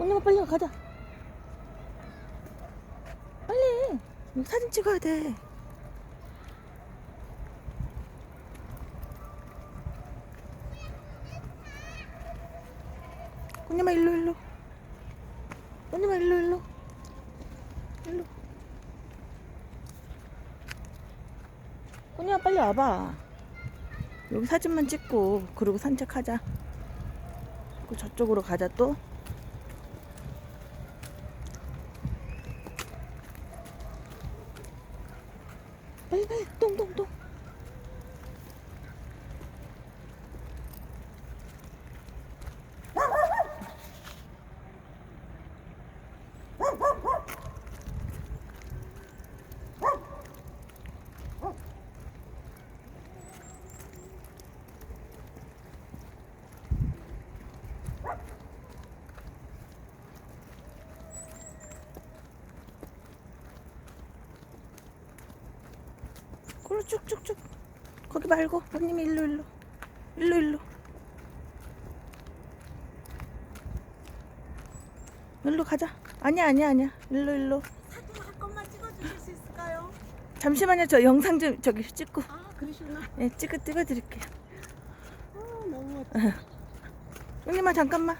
언니가 빨리 가자. 빨리. 여기 사진 찍어야 돼. 언니마 일로 일로. 언니마 일로 일로. 일로. 언니야 빨리 와봐. 여기 사진만 찍고 그리고 산책하자. 그리고 저쪽으로 가자 또. 빨리 빨리 똥 그로 쭉쭉쭉. 거기 말고 언님이 일로 일로. 일로 일로. 일로 가자. 아니야 아니야 아니야. 일로 일로. 사진 한 건만 찍어주실 수 있을까요? 잠시만요. 저 영상 좀 저기 찍고. 아 그러시구나. 예, 찍어 찍어 드릴게요. 아 너무 멋져. 언니만 잠깐만.